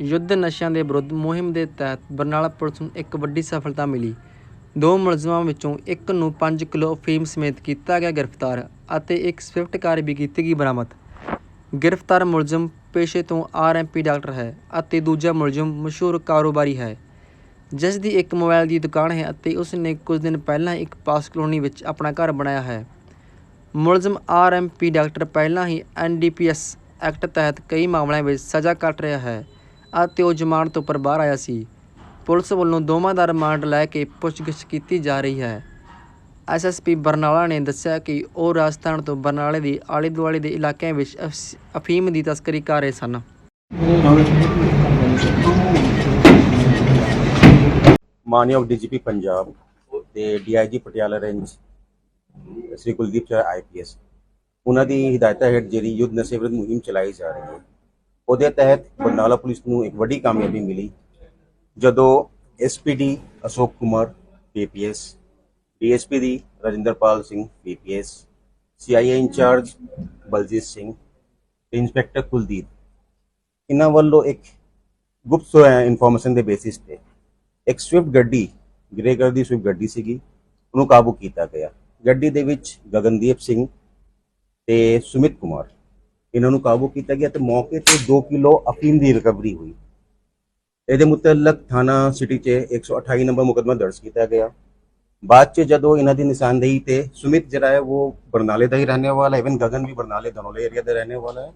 ਯੁੱਧ ਨਸ਼ਿਆਂ ਦੇ ਵਿਰੁੱਧ ਮੁਹਿੰਮ ਦੇ ਤਹਿਤ ਬਰਨਾਲਾ ਪੁਲਿਸ ਨੂੰ ਇੱਕ ਵੱਡੀ ਸਫਲਤਾ ਮਿਲੀ। ਦੋ ਮੁਲਜ਼ਮਾਂ ਵਿੱਚੋਂ ਇੱਕ ਨੂੰ 5 ਕਿਲੋ ਅਫੀਮ ਸਮੇਤ ਕੀਤਾ ਗਿਆ ਗ੍ਰਿਫਤਾਰ ਅਤੇ ਇੱਕ ਸਵਿਫਟ ਕਾਰ ਵੀ ਕੀਤੀ ਗਈ ਬਰਾਮਦ। ਗ੍ਰਿਫਤਾਰ ਮੁਲਜ਼ਮ ਪੇਸ਼ੇ ਤੋਂ ਆਰਐਮਪੀ ਡਾਕਟਰ ਹੈ ਅਤੇ ਦੂਜਾ ਮੁਲਜ਼ਮ ਮਸ਼ਹੂਰ ਕਾਰੋਬਾਰੀ ਹੈ। ਜਿਸ ਦੀ ਇੱਕ ਮੋਬਾਈਲ ਦੀ ਦੁਕਾਨ ਹੈ ਅਤੇ ਉਸ ਨੇ ਕੁਝ ਦਿਨ ਪਹਿਲਾਂ ਇੱਕ ਪਾਸ ਕਲੋਨੀ ਵਿੱਚ ਆਪਣਾ ਘਰ ਬਣਾਇਆ ਹੈ। ਮੁਲਜ਼ਮ ਆਰਐਮਪੀ ਡਾਕਟਰ ਪਹਿਲਾਂ ਹੀ ਐਨਡੀਪੀਐਸ ਐਕਟ ਤਹਿਤ ਕਈ ਮਾਮਲਿਆਂ ਵਿੱਚ ਸਜ਼ਾ ਕੱਟ ਰਿਹਾ ਹੈ। ਅਤੇ ਉਹ ਜ਼ਮਾਨਤ ਉੱਪਰ ਬਾਹਰ ਆਇਆ ਸੀ। ਪੁਲਿਸ ਵੱਲੋਂ ਦੋਵਾਂ ਦਾ ਰਿਮਾਂਡ ਲੈ ਕੇ ਪੁੱਛਗਿੱਛ ਕੀਤੀ ਜਾ ਰਹੀ ਹੈ। ਐਸਐਸਪੀ ਬਰਨਾਲਾ ਨੇ ਦੱਸਿਆ ਕਿ ਉਹ ਰਾਜਸਥਾਨ ਤੋਂ ਬਰਨਾਲੇ ਦੇ ਆਲੇ ਦੁਆਲੇ ਦੇ ਇਲਾਕਿਆਂ ਵਿੱਚ ਅਫੀਮ ਦੀ ਤਸਕਰੀ ਕਰ ਰਹੇ ਸਨ। ਮਾਨਯੋਗ ਡੀਜੀਪੀ ਪੰਜਾਬ ਤੇ ਡੀਆਈਜੀ ਪਟਿਆਲਾ ਰੇਂਜ ਸ੍ਰੀ ਕੁਲਦੀਪ ਚਾਰ ਆਈਪੀਐਸ ਉਹਨਾਂ ਦੀ ਹਦਾਇਤਾਂ ਹੇਠ ਜਿਹੜੀ ਯੁੱਧ ਨਸ਼ੇ ਵਿਰੁੱਧ ਮੁਹਿੰਮ ਚਲਾਈ ਜਾ ਰਹੀ ਹੈ ਉਹਦੇ ਤਹਿਤ ਬਰਨਾਲਾ ਪੁਲਿਸ ਨੂੰ ਇੱਕ ਵੱਡੀ ਕਾਮਯਾਬੀ ਮਿਲੀ, ਜਦੋਂ SPD Ashok Kumar PPS DSP ਦੀ Rajinderpal Singh PPS CIA incharge Baljit Singh ਤੇ ਇੰਸਪੈਕਟਰ ਕੁਲਦੀਪ। ਇਹਨਾਂ ਵੱਲੋਂ ਇੱਕ ਗੁਪਤ ਇਨਫੋਰਮੇਸ਼ਨ ਦੇ ਬੇਸਿਸ ਤੇ ਇੱਕ ਸਵਿਫਟ ਗੱਡੀ, ਗ੍ਰੇ ਕਲਰ ਦੀ ਸਵਿਫਟ ਗੱਡੀ ਸੀਗੀ, ਉਹਨੂੰ ਕਾਬੂ ਕੀਤਾ ਗਿਆ। ਗੱਡੀ ਦੇ ਵਿੱਚ ਗਗਨਦੀਪ ਸਿੰਘ ਤੇ ਸੁਮਿਤ ਕੁਮਾਰ। ਇਹਨਾਂ ਨੂੰ ਕਾਬੂ ਕੀਤਾ ਗਿਆ ਤੇ ਮੌਕੇ ਤੇ 2 ਕਿਲੋ ਅਫੀਮ ਦੀ ਰਿਕਵਰੀ ਹੋਈ। ਇਹਦੇ ਮੁਤਲਕ ਥਾਣਾ ਸਿਟੀ 'ਚ 128 ਨੰਬਰ ਮੁਕੱਦਮਾ ਦਰਜ ਕੀਤਾ ਗਿਆ। ਬਾਅਦ 'ਚ ਜਦੋਂ ਇਹਨਾਂ ਦੀ ਨਿਸ਼ਾਨਦੇਹੀ ਤੇ ਸੁਮਿਤ ਜਿਹੜਾ ਹੈ, ਉਹ ਬਰਨਾਲੇ ਦਾ ਹੀ ਰਹਿਣੇ ਵਾਲਾ ਹੈ। ਇਵਨ ਗਗਨ ਵੀ ਬਰਨਾਲੇ ਦਨੋਲੇ ਏਰੀਆ ਦਾ ਰਹਿਣੇ ਵਾਲਾ ਹੈ।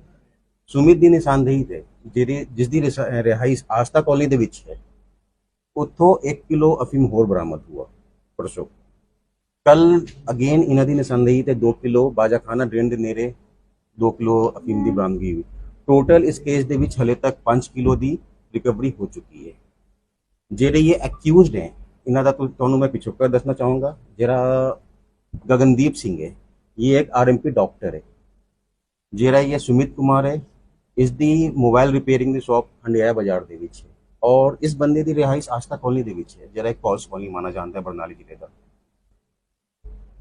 ਸੁਮਿਤ ਦੀ ਨਿਸ਼ਾਨਦੇਹੀ ਤੇ, ਜਿਹੜੀ, ਜਿਸ ਦੀ ਰਿਸਾ- ਰਿਹਾਇਸ਼ ਆਸਤਾ ਕਾਲਨੀ ਦੇ ਵਿੱਚ ਹੈ, ਉੱਥੋਂ 1 ਕਿਲੋ ਅਫੀਮ ਹੋਰ ਬਰਾਮਦ ਹੁਆ। ਪਰਸੋਂ। ਕੱਲ ਅਗੇਨ ਇਹਨਾਂ ਦੀ ਨਿਸ਼ਾਨਦੇਹੀ ਤੇ 2 ਕਿਲੋ ਬਾਜਾਖਾਨਾ ਡਰੇਨ ਦੇ ਨੇੜੇ 2 ਕਿਲੋ ਅਫੀਮ ਦੀ ਬਰਾਮਦਗੀ ਹੋਈ ਟੋਟਲ ਇਸ ਕੇਸ ਦੇ ਵਿੱਚ ਹਲੇ ਤੱਕ 5 ਕਿਲੋ ਦੀ ਰਿਕਵਰੀ ਹੋ ਚੁੱਕੀ ਹੈ। ਜਿਹੜੇ ਇਹ ਐਕਿਊਜ਼ਡ ਹੈ, ਇਹਨਾਂ ਦਾ ਤੁਹਾਨੂੰ ਮੈਂ ਪਿਛੋਕੜ ਦੱਸਣਾ ਚਾਹੂੰਗਾ, ਜਿਹੜਾ ਗਗਨਦੀਪ ਸਿੰਘ ਹੈ, ਇਹ ਇੱਕ ਆਰਐਮਪੀ ਡਾਕਟਰ ਹੈ। ਜਿਹੜਾ ਇਹ ਸੁਮਿਤ ਕੁਮਾਰ ਹੈ, ਇਸ ਦੀ ਮੋਬਾਈਲ ਰਿਪੇਅਰਿੰਗ ਦੀ ਸ਼ਾਪ ਹੰਡਿਆਇਆ ਬਾਜ਼ਾਰ ਦੇ ਵਿੱਚ ਹੈ। ਔਰ ਇਸ ਬੰਦੇ ਦੀ ਰਿਹਾਇਸ਼ ਆਸਤਾ ਕਾਲਨੀ ਦੇ ਵਿੱਚ ਹੈ, ਜਿਹੜਾ ਇੱਕ ਪੌਲਸ ਕਾਲਨੀ ਮਾਨਾ ਜਾਂਦਾ ਹੈ, ਬਰਨਾਲੀ ਜ਼ਿਲ੍ਹੇ ਦਾ।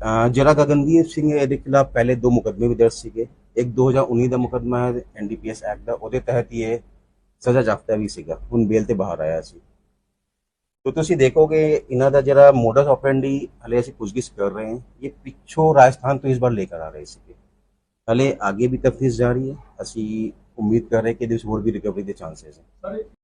ਅਹ ਜਿਹੜਾ ਗਗਨਦੀਪ ਸਿੰਘ ਇਹਦੇ ਖਿਲਾਫ ਪਹਿਲੇ ਦੋ ਮੁਕੱਦਮੇ ਵੀ ਦਰਜ ਸੀਗੇ। ਇੱਕ 2019 ਦਾ ਮੁਕੱਦਮਾ ਹੈ ਐਨਡੀਪੀਐਸ ਐਕਟ ਦਾ। ਉਹਦੇ ਤਹਿਤ ਹੀ ਇਹ ਸਜ਼ਾ ਜਾਫਤਾ ਵੀ ਸੀਗਾ, ਹੁਣ ਬੇਲ ਤੇ ਬਾਹਰ ਆਇਆ ਸੀ। ਤੋ ਤੁਸੀਂ ਦੇਖੋਗੇ, ਇਹਨਾਂ ਦਾ ਜਿਹੜਾ ਮੋਡਸ ਆਪਰੈਂਡੀ ਹਲੇ ਅਸੀਂ ਪੁੱਛਗਿੱਛ ਕਰ ਰਹੇ ਹਾਂ, ਇਹ ਪਿੱਛੋਂ ਰਾਜਸਥਾਨ ਤੋਂ ਇਸ ਬਾਰ ਲੇकर ਆ ਰਹੇ ਸੀਗੇ। ਹਲੇ ਅੱਗੇ ਵੀ ਤਫਤੀਸ਼ ਜਾਰੀ ਹੈ। ਅਸੀਂ ਉਮੀਦ ਕਰ ਰਹੇ ਕਿ ਇਹਦੇ ਵਿੱਚ ਹੋਰ ਵੀ ਰਿਕਵਰੀ ਦੇ ਚਾਂਸਸ ਹੈ।